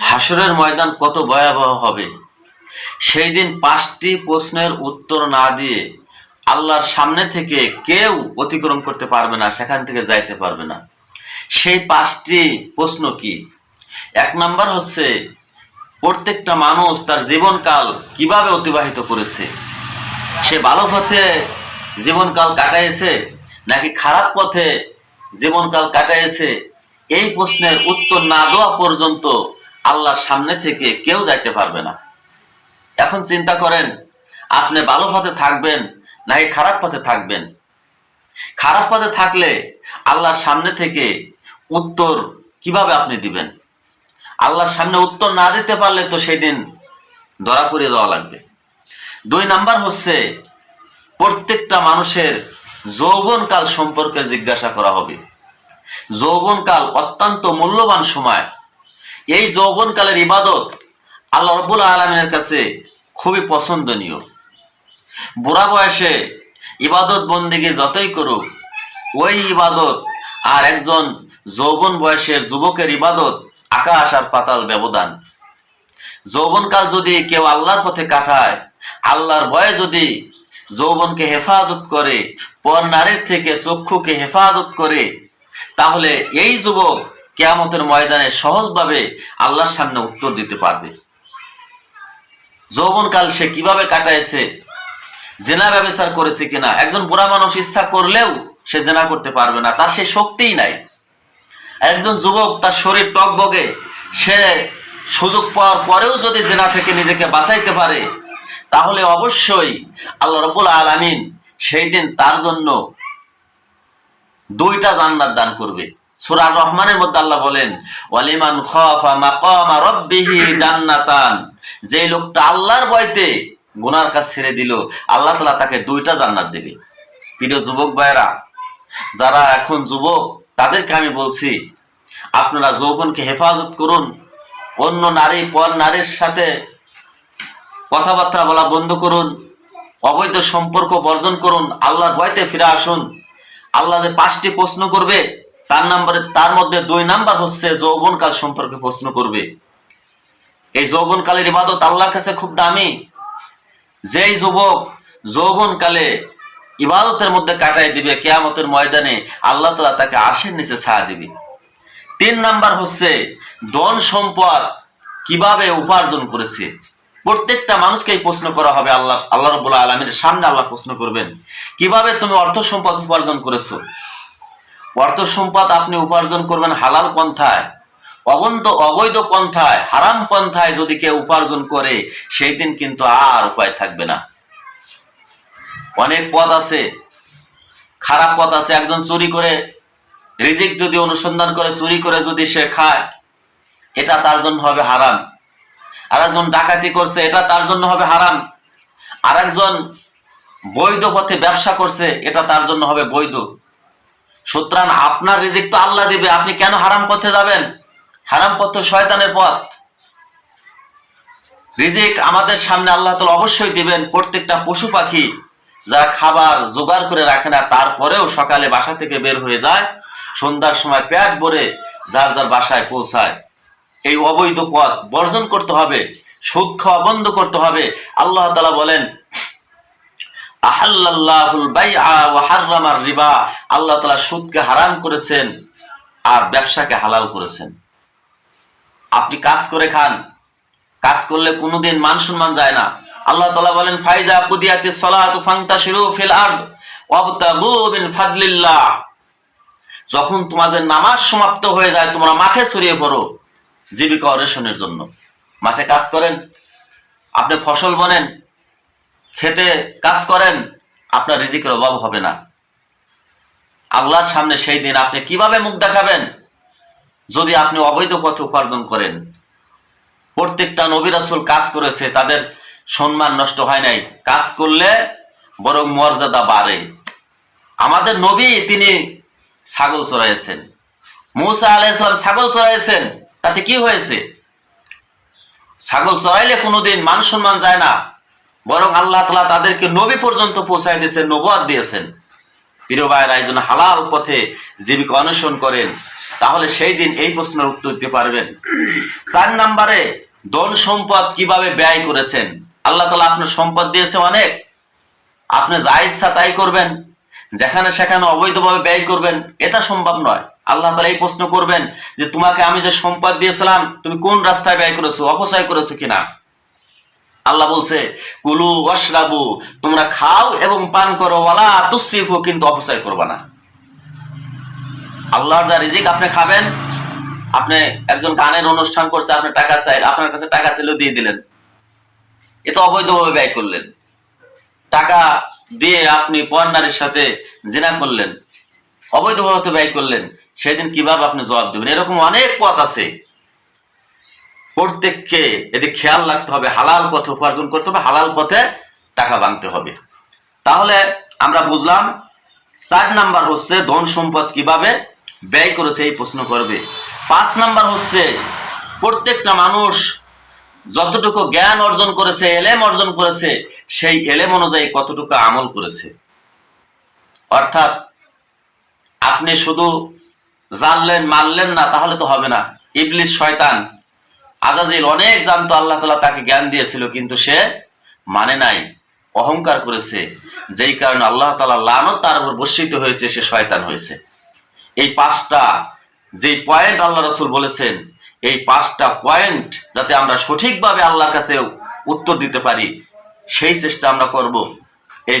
হাসরের ময়দান কত ভয়াবহ হবে? সেই দিন পাঁচটি প্রশ্নের উত্তর না দিয়ে আল্লাহর সামনে থেকে কেউ অতিক্রম করতে পারবে না, সেখান থেকে যাইতে পারবে না। সেই পাঁচটি প্রশ্ন কি? এক নাম্বার হচ্ছে, প্রত্যেকটা মানুষ তার জীবনকাল কীভাবে অতিবাহিত করেছে? সে ভালো পথে জীবনকাল কাটাইছে নাকি খারাপ পথে জীবনকাল কাটাইছে এই প্রশ্নের উত্তর না দেওয়া পর্যন্ত আল্লাহর সামনে থেকে কেউ যাইতে পারবে না। এখন চিন্তা করেন, আপনি ভালো পথে থাকবেন নাকি খারাপ পথে থাকবেন? খারাপ পথে থাকলে আল্লাহর সামনে থেকে উত্তর কীভাবে আপনি দিবেন? আল্লাহর সামনে উত্তর না দিতে পারলে তো সেই দিন ধরা পড়িয়ে দেওয়া লাগবে। দুই নাম্বার হচ্ছে, প্রত্যেকটা মানুষের যৌবনকাল সম্পর্কে জিজ্ঞাসা করা হবে। যৌবনকাল অত্যন্ত মূল্যবান সময়। এই যৌবনকালের ইবাদত আল্লাহ রব্বুল আলমিনের কাছে খুবই পছন্দনীয়। বুড়া বয়সে ইবাদত বন্দিকে যতই করুক, ওই ইবাদত আর একজন যৌবন বয়সের যুবকের ইবাদত আকাশ আর পাতাল ব্যবধান। যৌবনকাল যদি কেউ আল্লাহর পথে কাটায়, আল্লাহর ভয়ে যদি যৌবনকে হেফাজত করে, পর নারীর থেকে চক্ষুকে হেফাজত করে তাহলে এই যুবক কেয়ামতের ময়দানে সহজভাবে আল্লাহর সামনে উত্তর দিতে পারবে। যৌবনকাল সে কীভাবে কাটাইছে, জেনা ব্যবচার করেছে কিনা, একজন বুড়া মানুষ ইচ্ছা করলেও সে জেনা করতে পারবে না, তার সে শক্তিই নাই। একজন যুবক তার শরীর টকবগে, সে সুযোগ পাওয়ার পরেও যদি জেনা থেকে নিজেকে বাঁচাইতে পারে, তাহলে অবশ্যই আল্লাহ রবুল আলমিন সেই দিন তার জন্য দুইটা জান্নাত দান করবে। সূরা রহমানের মধ্যে আল্লাহ বলেন, ওয়ালিমান খাফা মাকামা রাব্বিহি জান্নাতান। যে লোকটা আল্লাহর ভয়তে গুনার কাজ ছেড়ে দিল, আল্লাহ তাআলা তাকে দুইটা জান্নাত দেবে। প্রিয় যুবক ভাইরা যারা এখন যুবক, তাদেরকে আমি বলছি, আপনারা যৌবনকে হেফাজত করুন। অন্য নারী, পর নারীর সাথে কথাবার্তা বলা বন্ধ করুন। অবৈধ সম্পর্ক বর্জন করুন। আল্লাহর ভয়তে ফিরে আসুন। আল্লাহ যে পাঁচটি প্রশ্ন করবে, তার নাম্বারে, তার মধ্যে দুই নাম্বার হচ্ছে যৌবনকাল সম্পর্কে প্রশ্ন করবে। এই যৌবনকালের ইবাদত আল্লাহর কাছে খুব দামি। যেই যুবক যৌবনকালে ইবাদতের মধ্যে কাটাই দিবে, কেয়ামতের ময়দানে আল্লাহ তালা তাকে আশের নিচে ছায়া দিবে। তিন নাম্বার হচ্ছে, ধন সম্পদ কীভাবে উপার্জন করেছে? প্রত্যেকটা মানুষকে এই প্রশ্ন করা হবে আল্লাহ আল্লাহ রবুল্লাহ আলমীর সামনে আল্লাহ প্রশ্ন করবেন। কীভাবে তুমি অর্থ সম্পদ উপার্জন করেছ? অর্থ সম্পদ আপনি উপার্জন করবেন হালাল পন্থায় অবন্ত অবৈধ পন্থায়, হারাম পন্থায় যদি কেউ উপার্জন করে, সেই দিন কিন্তু আর উপায় থাকবে না। অনেক পথ আছে, খারাপ পথ আছে, একজন চুরি করে, রিজিক যদি অনুসন্ধান করে, চুরি করে যদি সে খায়, এটা তার জন্য হবে হারাম। আর একজন ডাকাতি করছে, এটা তার জন্য হবে হারাম। আর একজন বৈধ পথে ব্যবসা করছে, এটা তার জন্য হবে বৈধ। সুতরাং আপনার রিজিক তো আল্লাহ দিবে, আপনি কেন হারাম পথে যাবেন? হারাম পথ তো শয়তানের পথ। রিজিক আমাদের সামনে আল্লাহ তালা অবশ্যই দিবেন, প্রত্যেকটা পশু পাখি যারা খাবার জোগাড় করে রাখে না, তারপরেও সকালে বাসা থেকে বের হয়ে যায়, সন্ধ্যার সময় প্যাট ভরে যার যার বাসায় পৌঁছায়। এই অবৈধ পথ বর্জন করতে হবে, সুদ খাওয়া বন্ধ করতে হবে। আল্লাহ তালা বলেন রিবা। আল্লাহ তাআলা সুদকে হারাম করেছেন আর ব্যবসাকে হালাল করেছেন। আপনি কাজ করে খান, কাজ করলে কোনোদিন মান সম্মান যায় না। আল্লাহ তাআলা বলেন, ফাইজা কুদিয়াতিস সালাতু ফান্তাশিরু ফিল আরদ ফাদলিল্লাহ। যখন তোমাদের নামাজ সমাপ্ত হয়ে যায়, তোমরা মাঠে ছড়িয়ে পড়ো। জীবিকা অন্বেষণের জন্য। মাঠে কাজ করেন, আপনি ফসল বনেন, খেতে কাজ করেন, আপনার রিজিকের অভাব হবে না। আল্লাহর সামনে সেই দিন আপনি কীভাবে মুখ দেখাবেন? যদি আপনি অবৈধ পথে উপার্জন করেন, প্রত্যেকটা নবী রাসূল কাজ করেছে, তাদের সম্মান নষ্ট হয় নাই। কাজ করলে বরং মর্যাদা বাড়ে। আমাদের নবী তিনি ছাগল চড়াইছেন। মুসা আলাইসালাম ছাগল চড়াইছেন। তাতে কি হয়েছে? ছাগল চড়াইলে কোনোদিন মান সম্মান যায় না। বরং আল্লাহ তালা তাদেরকে নবী পর্যন্ত পৌঁছায় দিয়েছেন, নবাদ দিয়েছেন। প্রিয় ভাইরা, এই জন্য হালাল পথে জীবিকা অন্বেষণ করেন, তাহলে সেই দিন এই প্রশ্নের উত্তর দিতে পারবেন। চার নাম্বারে, ধন সম্পদ কীভাবে ব্যয় করেছেন? আল্লাহ তালা আপনার সম্পদ দিয়েছে অনেক। আপনি যা ইচ্ছা তাই করবেন। যেখানে সেখানে অবৈধভাবে ব্যয় করবেন, এটা সম্ভব নয়। আল্লাহ তালা এই প্রশ্ন করবেন যে, তোমাকে আমি যে সম্পদ দিয়েছিলাম, তুমি কোন রাস্তায় ব্যয় করেছ, অপচয় করেছ কিনা? আল্লাহ বলছে, কুলু ওয়াশরাবু, তোমরা খাও এবং পান করো, ওয়ালা তুসরিফু, কিন্তু অপচয় করবে না। আল্লাহর যা রিজিক, আপনি খাবেন, আপনি একজন গানের অনুষ্ঠান করছে, আপনি টাকা চাই, আপনার কাছে টাকা ছিল, দিয়ে দিলেন। এ তো অবৈধভাবে ব্যয় করলেন। টাকা দিয়ে আপনি পর্নারীর সাথে জেনা করলেন, অবৈধভাবে ব্যয় করলেন, সেদিন কীভাবে আপনি জবাব দেবেন? এরকম অনেক পথ আছে। প্রত্যেককে এদিকে খেয়াল রাখতে হবে, হালাল পথে উপার্জন করতে হবে, হালাল পথে টাকা বাঁধতে হবে। তাহলে আমরা বুঝলাম, চার নাম্বার হচ্ছে ধন সম্পদ কীভাবে ব্যয় করেছে এই প্রশ্ন করবে। পাঁচ নাম্বার হচ্ছে, প্রত্যেকটা মানুষ যতটুকু জ্ঞান অর্জন করেছে, এলেম অর্জন করেছে, সেই এলেম অনুযায়ী কতটুকু আমল করেছে। অর্থাৎ আপনি শুধু জানলেন, মানলেন না, তাহলে তো হবে না। ইবলিশ শয়তান, আজাজিল অনেক জানতো, আল্লাহ তালা তাকে জ্ঞান দিয়েছিল, কিন্তু সে মানে নাই, অহংকার করেছে। যেই কারণে আল্লাহ তালা লানত তার উপর বর্ষিত হয়েছে, সে শয়তান হয়েছে। এই পাঁচটা যে পয়েন্ট আল্লাহ রসুল বলেছেন এই পাঁচটা পয়েন্ট যাতে আমরা সঠিকভাবে আল্লাহর কাছে উত্তর দিতে পারি, সেই চেষ্টা আমরা করব। এই